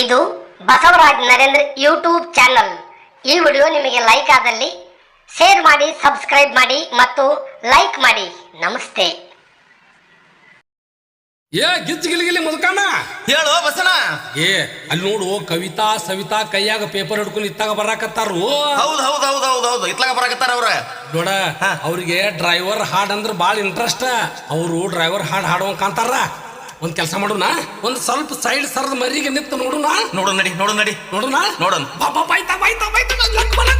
ಇದು Basavaraj Narendra YouTube channel. ಈ video ನಿಮಗೆ ಲೈಕ್ ಆದಲ್ಲಿ ಶೇರ್ ಮಾಡಿ ಸಬ್ಸ್ಕ್ರೈಬ್ ಮಾಡಿ ಮತ್ತು ಲೈಕ್ ಮಾಡಿ. ನಮಸ್ತೆ. ಏ ಗಿಜ್ ಗಿಲಿಗಿಲಿ ಮುದುಕಣ್ಣ ಹೇಳೋ ಬಸನ? ಏ ಅಲ್ಲಿ ನೋಡು ಕವಿತಾ ಸವಿತಾ ಕೈಯಾಗ ಪೇಪರ್ ಹಿಡ್ಕೊಂಡು ಇತ್ತಾಗ ಬರಾಕತ್ತಾರು. ಹೌದು ಹೌದು ಹೌದು ಹೌದು ಹೌದು. ಇತ್ಲಾಗ ಬರಾಕತ್ತಾರ ಅವ್ರ? ನೋಡ ಅವ್ರಿಗೆ ಡ್ರೈವರ್ ಹಾಡ್ ಅಂದ್ರೆ ಭಾಳ ಇಂಟ್ರೆಸ್ಟ್ ಅವರು ಡ್ರೈವರ್ ಹಾಡ್ ಹಾಡುವಂಗ ಕಾಂತಾರ ಒಂದ್ ಕೆಲಸ ಮಾಡೋಣ ಒಂದ್ ಸ್ವಲ್ಪ ಸೈಡ್ ಸರದ ಮರಿಗೆ ನಿಂತು ನೋಡೋಣ ನೋಡೋಣ ನಡಿ ನೋಡೋಣ ನಡಿ ನೋಡೋಣ ನೋಡೋಣ ಪಾಪ ಬಾಯ್ತಾ ಬಾಯ್ತಾ ಬಾಯ್ತಾ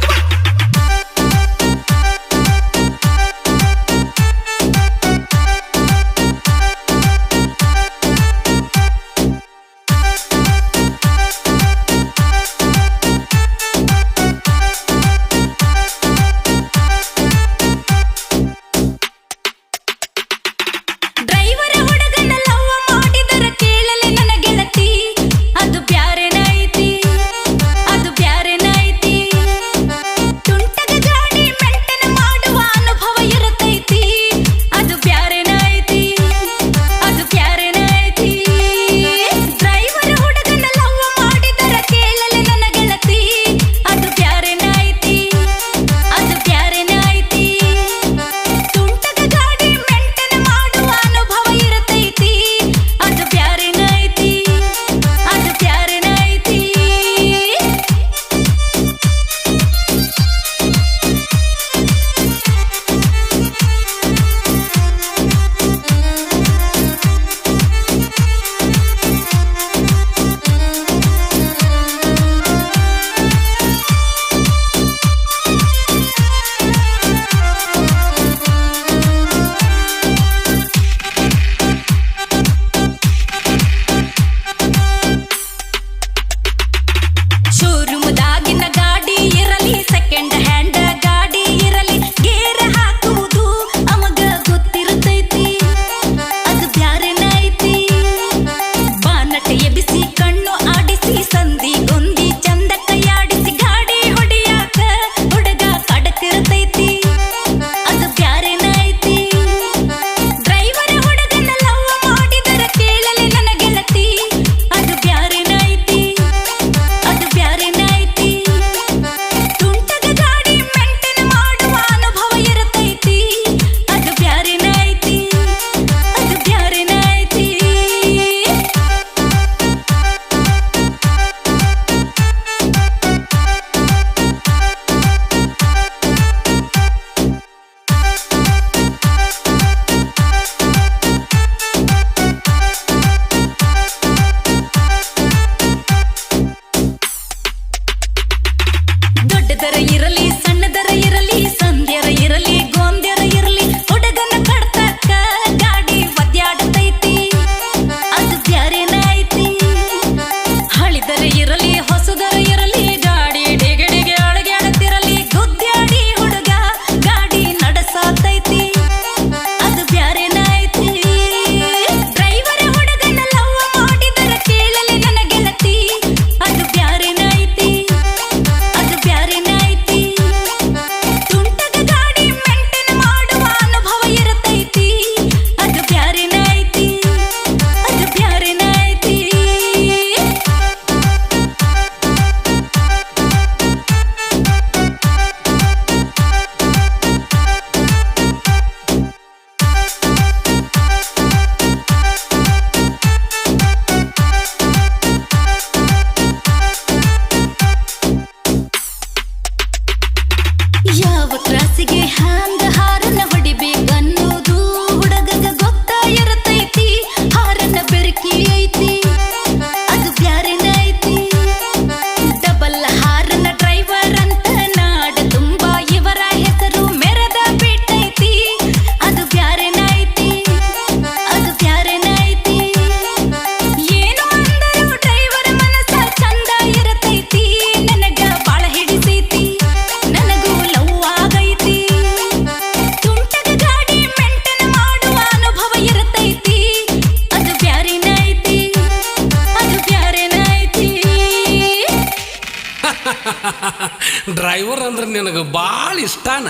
ಡ್ರೈವರ್ ಅಂದ್ರೆ ನಿನಗೆ ಭಾಳ ಇಷ್ಟಾನ?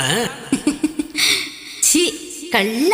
ಛೀ ಕಳ್ಳ.